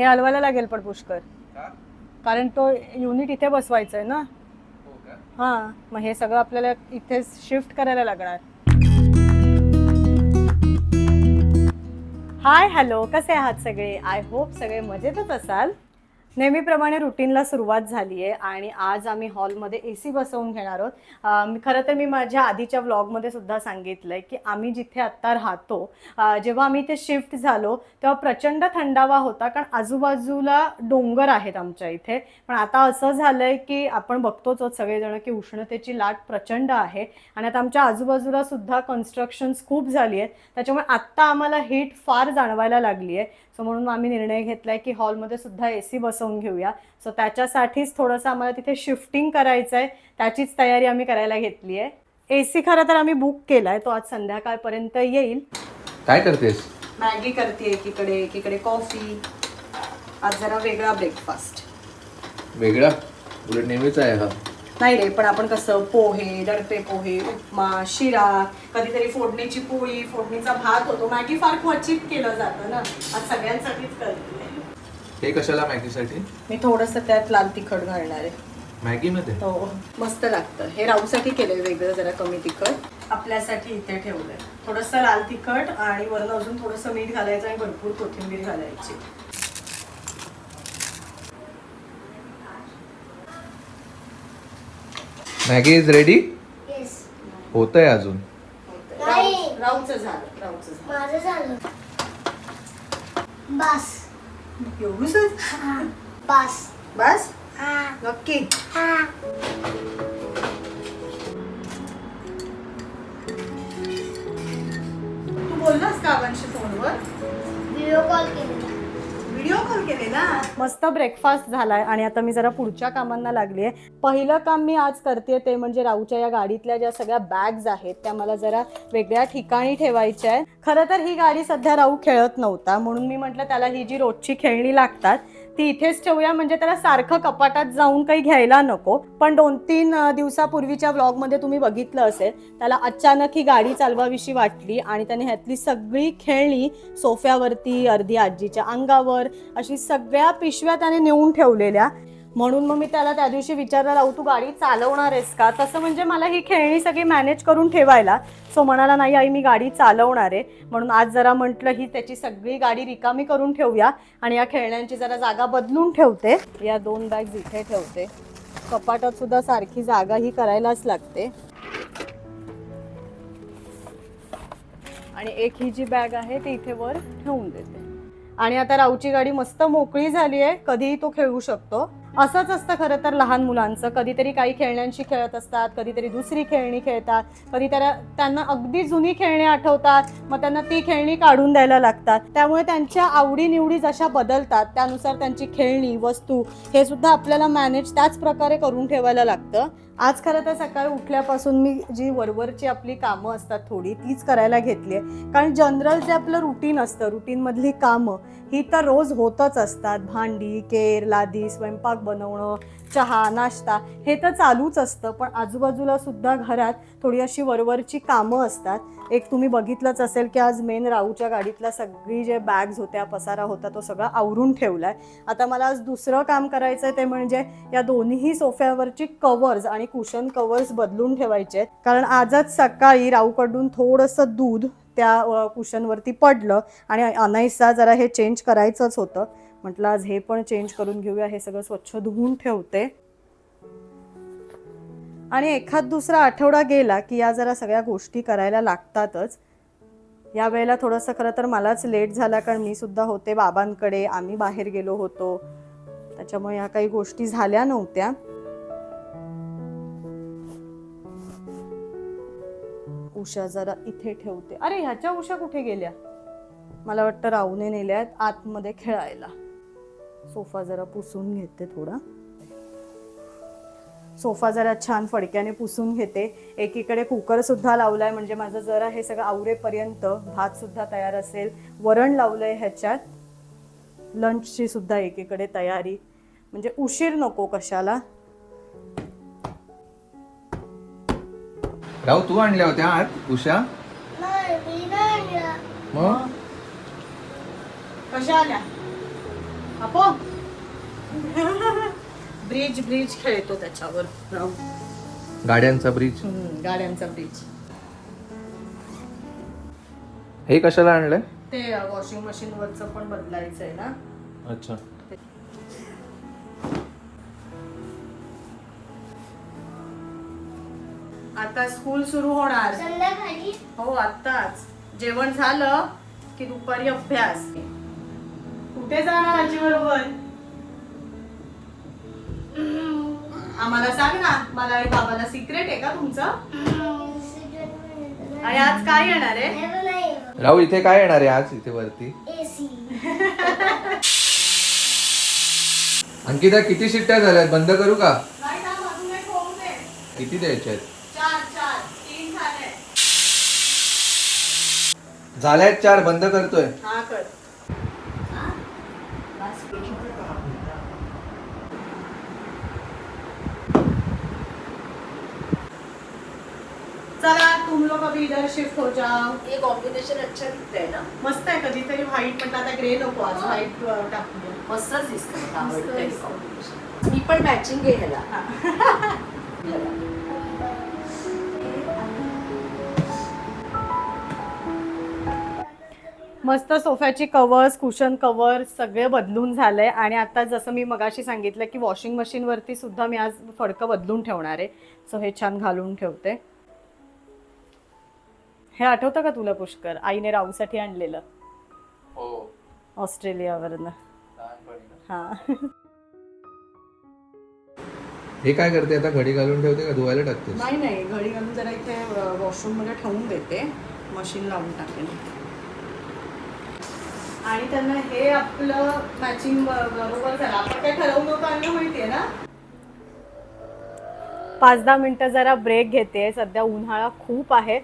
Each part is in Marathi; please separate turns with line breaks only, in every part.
हे हलवायला लागेल पण पुष्कर. कारण तो युनिट इथे बसवायचा आहे ना. हां मग हे सगळं आपल्याला इथे शिफ्ट करायला लागणार. हाय हॅलो कसे आहात सगळे? आय होप सगळे मजेतच असाल. नेहमीप्रमाणे रुटीनला सुरुवात झाली आहे आणि आज आम्ही हॉलमध्ये ए सी बसवून घेणार आहोत. खरं तर मी माझ्या आधीच्या व्लॉगमध्ये सुद्धा सांगितलं आहे की आम्ही जिथे आत्ता राहतो जेव्हा आम्ही इथे शिफ्ट झालो तेव्हा प्रचंड थंडावा होता कारण आजूबाजूला डोंगर आहेत आमच्या इथे. पण आता असं झालं आहे की आपण बघतोच आहोत सगळेजण की उष्णतेची लाट प्रचंड आहे आणि आता आमच्या आजूबाजूला सुद्धा कन्स्ट्रक्शन्स खूप झाली आहेत. त्याच्यामुळे आत्ता आम्हाला हीट फार जाणवायला लागली आहे सो म्हणून आम्ही निर्णय घेतला आहे की हॉलमध्ये सुद्धा ए सी बसवून घेऊया. सो त्याच्यासाठीच थोडंसं आम्हाला तिथे शिफ्टिंग करायचं आहे त्याचीच तयारी आम्ही करायला घेतली आहे. ए सी खरं तर आम्ही बुक केला आहे तो आज संध्याकाळपर्यंत येईल.
काय करतेस?
मॅगी करते एकीकडे एकीकडे कॉफी आज जरा वेगळा ब्रेकफास्ट
वेगळा? उलट नेहमीच आहे हा.
नाही रे पण आपण कसं पोहे दडपे पोहे उपमा शिरा कधीतरी फोडणीची पोळी फोडणीचा भात होतो. मॅगी फार क्वचित केलं जातं ना. आज सगळ्यांसाठीच करते.
हे कशाला मॅगीसाठी?
मी थोडस त्यात लाल तिखट घालणार आहे.
मॅगीमध्ये?
हो. मस्त लागतं. हे राऊसाठी केलंय वेगळं जरा कमी तिखट. आपल्यासाठी इथे ठेवलंय. थोडंसं लाल तिखट आणि वरून अजून थोडंसं मीठ घालायचं आणि भरपूर कोथिंबीर घालायची.
Maggi is ready?
येस
होतंय अजून.
राऊचं झालं राऊचं झालं.
माझं झालं. बस.
एवढंच
बस.
बस?
हा.
नक्की.
हा.
तू बोललास का आबांशी फोनवर?
Video call. केलेला
व्हिडिओ कॉल केलेला. मस्त ब्रेकफास्ट झालाय आणि आता मी जरा पुढच्या कामांना लागली आहे पहिलं काम मी आज करते ते म्हणजे राऊच्या या गाडीतल्या ज्या सगळ्या बॅग्स आहेत त्या मला जरा वेगळ्या ठिकाणी ठेवायच्या आहेत खरं तर ही गाडी सध्या राऊ खेळत नव्हता म्हणून मी म्हटलं त्याला ही जी रोजची खेळणी लागतात ती इथेच ठेवूया. म्हणजे त्याला सारखं कपाटात जाऊन काही घ्यायला नको. पण दोन तीन दिवसापूर्वीच्या व्लॉगमध्ये तुम्ही बघितलं असेल त्याला अचानक ही गाडी चालवावीशी वाटली आणि त्याने ह्यातली सगळी खेळणी सोफ्यावरती अर्धी आजीच्या अंगावर अशी सगळ्या पिशव्या त्याने नेऊन ठेवलेल्या. म्हणून मग मी त्याला त्या दिवशी विचारलं राहू तू गाडी चालवणार आहेस का? तसं म्हणजे मला ही खेळणी सगळी मॅनेज करून ठेवायला. सो म्हणाला नाही आई मी गाडी चालवणार आहे. म्हणून आज जरा म्हटलं ही त्याची सगळी गाडी रिकामी करून ठेवूया आणि या खेळण्यांची जरा जागा बदलून ठेवते. या दोन बॅग्स इथे ठेवते. कपाटात सुद्धा सारखी जागा ही करायलाच लागते. आणि एक ही जी बॅग आहे ती इथे वर ठेवून देते. आणि आता राऊची गाडी मस्त मोकळी झाली आहे. कधीही तो खेळू शकतो. असंच असतं खरं तर लहान मुलांचं. कधीतरी काही खेळण्यांशी खेळत असतात कधीतरी दुसरी खेळणी खेळतात कधी त्याला त्यांना अगदी जुनी खेळणी आठवतात मग त्यांना ती खेळणी काढून द्यायला लागतात. त्यामुळे त्यांच्या आवडीनिवडी जशा बदलतात त्यानुसार त्यांची खेळणी वस्तू हे सुद्धा आपल्याला मॅनेज त्याच प्रकारे करून ठेवायला लागतं. आज खरं तर सकाळी उठल्यापासून मी जी वरवरची आपली कामं असतात थोडी तीच करायला घेतली आहे. कारण जनरल जे आपलं रुटीन असतं रुटीनमधली कामं ही तर रोज होतच असतात. भांडी केर लादी स्वयंपाक बनवणं चहा नाश्ता हे तर चालूच असतं. पण आजूबाजूला सुद्धा घरात थोडी अशी वरवरची कामं असतात. एक तुम्ही बघितलंच असेल की आज मेन राहूच्या गाडीतल्या सगळी जे बॅग्स होत्या पसारा होता तो सगळा आवरून ठेवला आहे आता मला आज दुसरं काम करायचं आहे ते म्हणजे या दोन्ही सोफ्यावरची कवर्स आणि कुशन कवर्स बदलून ठेवायचे आहेत. कारण आजच सकाळी राऊकडून थोडंसं दूध त्या कुशनवरती पडलं आणि अनाईसा जरा हे चेंज करायचंच होतं. म्हटलं आज हे पण चेंज करून घेऊया हे सगळं स्वच्छ धुवून ठेवते. आणि एखाद दुसरा आठवडा गेला की या जरा सगळ्या गोष्टी करायला लागतातच. या वेळेला थोडंसं खरं तर मलाच लेट झाला कारण मी सुद्धा होते बाबांकडे आम्ही बाहेर गेलो होतो. त्याच्यामुळे ह्या काही गोष्टी झाल्या नव्हत्या. उषा जरा इथे ठेवते. अरे ह्याच्या उषा कुठे गेल्या? मला वाटतं राहूने नेल्यात आतमध्ये खेळायला. सोफा जरा पुसून घेते थोडा. सोफा जरा छान फडक्याने पुसून घेते. एकीकडे कुकर सुद्धा लावलाय म्हणजे माझं जरा हे सगळं आवरेपर्यंत भात सुद्धा तयार असेल. वरण लावलंय ह्याच्यात. लंचची सुद्धा एकीकडे तयारी. म्हणजे उशीर नको कशाला.
राहू तू आणल्या होत्या आत उषा? मग?
कशा आल्या? ब्रिज ब्रिज खेळतो त्याच्यावर. राहून.
गाड्यांचा ब्रिज?
हम्म, गाड्यांचा ब्रिज.
हे कशाला आणलंय?
ते वॉशिंग मशीन वरचं पण बदलायचं आहे ना.
अच्छा.
आता स्कूल सुरू होणार.
संध्याकाळी?
हो आत्ताच. जेवण झालं की दुपारी अभ्यास. कुठे जाणार आजी बरोबर? आम्हाला सांग ना मला आणि बाबाला सिक्रेट आहे का तुमचं? आणि आज काय येणार आहे?
राहुल इथे काय येणार आहे आज इथे वरती?
एसी
अंकिता किती शिट्ट्या झाल्यात? बंद करू का. किती द्यायच्या आहेत
चार चार तीन झाले
झाल्यात चार बंद करतोय.
हा कर. चला तुम लोग अभी इधर शिफ्ट हो जाओ.
ये कॉम्बिनेशन अच्छा दिखता है ना?
मस्त आहे कधीतरी व्हाईट पण आता ग्रे नको आज. व्हाईट टाकूया.
मस्तच दिसतं आवडतं हे combination. मी पण मॅचिंग ह्याला. ह्याला.
मस्त सोफ्याची कवर्स कुशन कवर सगळे बदलून झालंय आणि आता जसं मी मगाशी सांगितलं की वॉशिंग मशीन वरती सुद्धा मी आज फडकं बदलून ठेवणार आहे. सो हे छान घालून ठेवते. हे आठवतं का तुला पुष्कर? आईने राहूसाठी आणलेलं.
हो.
ऑस्ट्रेलियावरनं. हा.
हे काय करते? आता घडी घालून ठेवते का? धुवायला टाकते
नाही नाही. घडी घालून जरा इथे वॉशरूममध्ये ठेवून देते. मशीन लावून टाकेन. आणि त्यांना हे आपलं मॅचिंग बरोबर झालं आपण काय ठरवून होतं आणि माहितीये ना? पाच दहा मिनटं जरा ब्रेक घेते. सध्या उन्हाळा खूप आहे.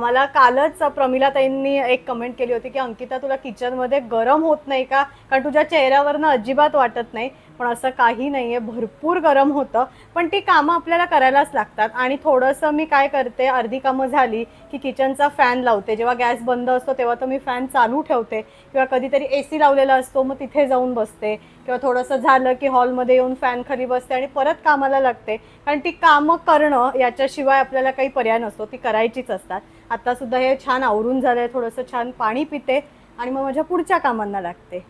मला कालच प्रमिला ताईंनी एक कमेंट केली होती की अंकिता तुला किचनमध्ये गरम होत नाही का? कारण तुझ्या चेहऱ्यावरनं अजिबात वाटत नाही. पण असं काही नाही आहे भरपूर गरम होतं. पण ती कामं आपल्याला करायलाच लागतात. आणि थोडंसं मी काय करते अर्धी कामं झाली की किचनचा फॅन लावते. जेव्हा गॅस बंद असतो तेव्हा तर मी फॅन चालू ठेवते. किंवा कधीतरी ए सी लावलेला असतो मग तिथे जाऊन बसते. किंवा थोडंसं झालं की हॉलमध्ये येऊन फॅन खाली बसते आणि परत कामाला लागते. कारण ती कामं करणं याच्याशिवाय आपल्याला काही पर्याय नसतो. ती करायचीच असतात. आत्तासुद्धा हे छान आवरून झालं आहे थोडंसं छान पाणी पिते आणि मग माझ्या पुढच्या कामांना लागते.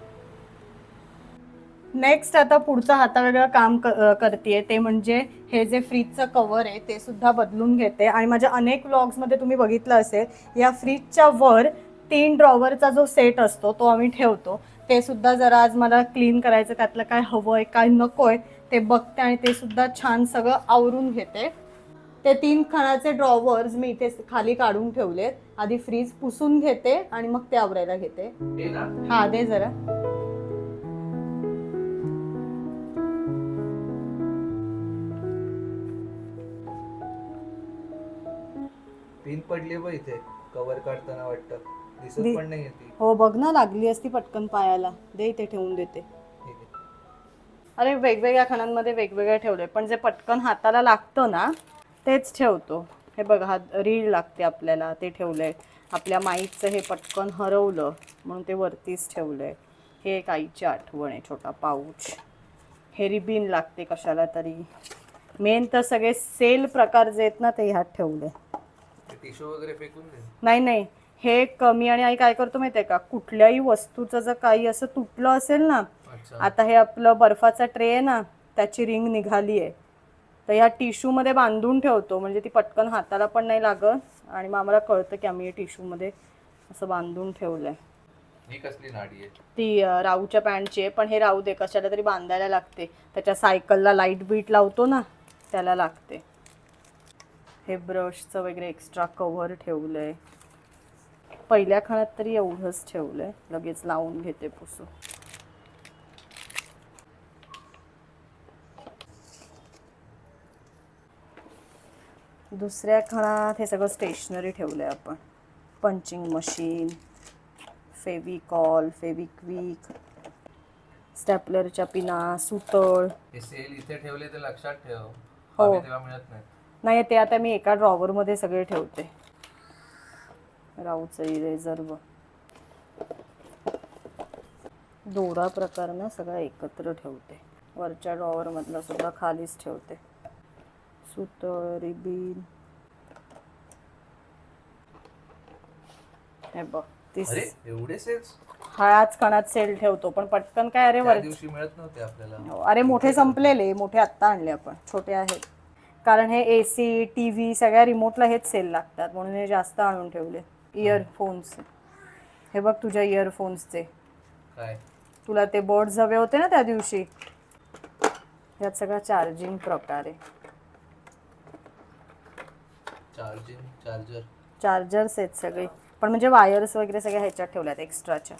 नेक्स्ट आता पुढचं हातावेगळं काम करते ते म्हणजे हे जे फ्रीजचं कवर आहे ते सुद्धा बदलून घेते. आणि माझ्या अनेक व्लॉग्समध्ये तुम्ही बघितलं असेल या फ्रीजच्या वर तीन ड्रॉवरचा जो सेट असतो तो आम्ही ठेवतो. ते सुद्धा जरा आज मला क्लीन करायचं त्यातलं काय हवं आहे काय नको आहे ते बघते आणि ते सुद्धा छान सगळं आवरून घेते. ते तीन खणाचे ड्रॉवर्स मी इथे खाली काढून ठेवलेत. आधी फ्रीज पुसून घेते आणि मग ते आवरायला घेते. हा दे जरा.
पिन पडली बघ इथे. कवर काढताना वाटतं. दिसत
दि-
पण नाही ती.
हो बघ ना लागली असती पटकन पायाला. दे इथे ठेवून देते.
ठीक आहे.
अरे वेगवेगळ्या खणांमध्ये वेगवेगळे ठेवले पण जे पटकन हाताला लागतं ना तेच ठेवतो. हे बघ रीळ लागते आपल्याला. ते ठेवलंय. आपल्या माईचं हे पटकन हरवलं म्हणून ते वरतीच ठेवलंय. हे एक आईची आठवण आहे छोटा पाऊच. हे रिबीन लागते कशाला तरी. मेन तर सगळे सेल प्रकार जे आहेत ना ते ह्यात ठेवले.
टिश्यू वगैरे फेकून दे.
नाही नाही. हे कमी आणि आई काय करतो माहितीये का? कुठल्याही वस्तूचं जर काही असं तुटलं असेल ना
अच्छा.
आता हे आपलं बर्फाचा ट्रे आहे ना त्याची रिंग निघाली आहे. तर ह्या टिश्यूमध्ये बांधून ठेवतो. म्हणजे ती पटकन हाताला पण नाही लागत. आणि मग आम्हाला कळतं की आम्ही हे टिश्यूमध्ये असं बांधून
ही कसली नाडी आहे?
ती अं, राहूच्या पॅन्टची आहे. पण हे राहू दे कशाला तरी बांधायला लागते. त्याच्या सायकलला लाइट बीट लावतो ना त्याला लागते. हे ब्रशचं वगैरे एक्स्ट्रा कव्हर ठेवलंय. पहिल्या खणात तरी एवढंच ठेवलंय. लगेच लावून घेते पुसू. दुसऱ्या खणात हे सगळं स्टेशनरी ठेवलंय आपण. पंचिंग मशीन फेविकॉल फेविक्विक स्टॅपलरच्या पिना सुतळ.
हे सेल इथे ठेवले तर लक्षात ठेव.
हो.
तेव्हा मिळत नाही.
नाही ते आता मी एका ड्रॉवरमध्ये सगळे ठेवते. राऊचं इरेझर दोरा प्रकार ना सगळा एकत्र ठेवते. वरच्या ड्रॉवर मधला सुद्धा खालीच ठेवते. सुतर रिबीन हे बघ तीस.
अरे एवढे सेल्स
हाच कणात सेल ठेवतो पण पटकन काय अरे
त्या
वर
दिवशी मिळत नव्हते आपल्याला.
अरे मोठे संपलेले मोठे आत्ता आणले आपण छोटे आहेत. कारण हे ए सी टी व्ही सगळ्या रिमोटला हेच सेल लागतात. म्हणून हे जास्त आणून ठेवले. इयरफोन्स हे बघ तुझ्या इयरफोन्सचे
काय?
तुला ते बर्ड्स हवे होते ना त्या दिवशी? यात सगळा चार्जिंग प्रकार आहे.
चार्जिंग चार्जर
चार्जर्स आहेत सगळे. पण म्हणजे वायर्स वगैरे सगळ्या ह्याच्यात ठेवल्यात एक्स्ट्राच्या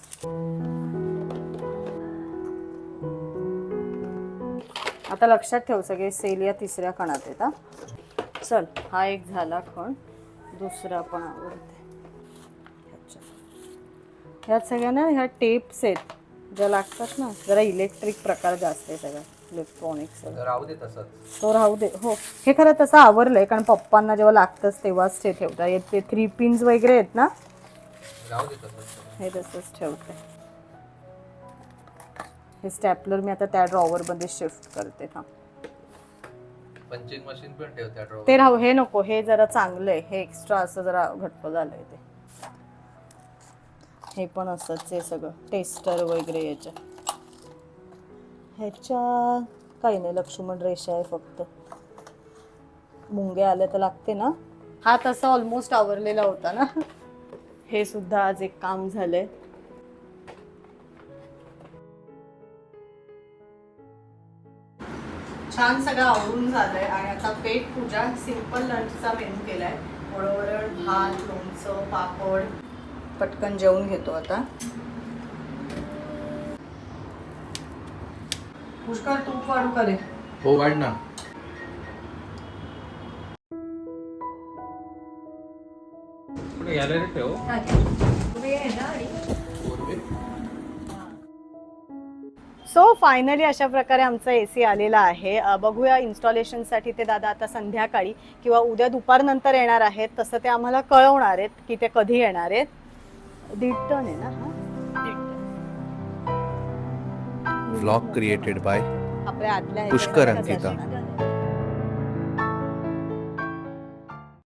आता लक्षात ठेव सगळे सेल या तिसऱ्या आहेत हा. चल हा एक झाला खण दुसरा पण आवडते. ह्यात सगळ्या ना ह्या टेप्स आहेत. ज्या लागतात ना जरा इलेक्ट्रिक प्रकार जास्त आहे सगळ्या इलेक्ट्रॉनिक्स
राहू दे तसंच.
तो राहू दे हो. हे खरं तसं आवरलंय कारण पप्पांना जेव्हा लागतंच तेव्हाच ते ठेवतात. ते थ्री पिन्स वगैरे आहेत ना?
राहू दे तसंच.
हे तसंच ठेवते. हे स्टॅपलर मी आता त्या ड्रॉवर मध्ये शिफ्ट करते. हा.
पंचिंग मशीन पण ठेव त्या ड्रॉवर.
ते राहू हे नको हे जरा चांगलं आहे. हे एक्स्ट्रा असं जरा घट्ट झालंय ते. हे पण असंच आहे सगळं. टेस्टर वगैरे याच्या. ह्याच्या काही नाही लक्ष्मण रेषा आहे फक्त. मुंगे आले तर लागते ना? हा तसा ऑलमोस्ट आवरलेला होता ना? हे सुद्धा आज एक काम झालंय. छान सगळं आवरून झालंय आणि आता पेट पूजा सिंपल लंचचा मेनू केलाय. वरण भात लोणचं पापड. पटकन जेवून घेतो आता. पुष्कर तूप वाढू करे
हो वाढ ना.
सो फायनली अशा प्रकारे आमचा ए सी आलेला आहे बघूया इन्स्टॉलेशनसाठी ते दादा आता संध्याकाळी किंवा उद्या दुपारनंतर येणार आहेत तसं ते आम्हाला कळवणार आहेत की ते कधी येणार आहेत दीड टन आहे ना हा?
क्रिएटेड बाय
आपल्या आतल्या
पुष्कर अंकिता.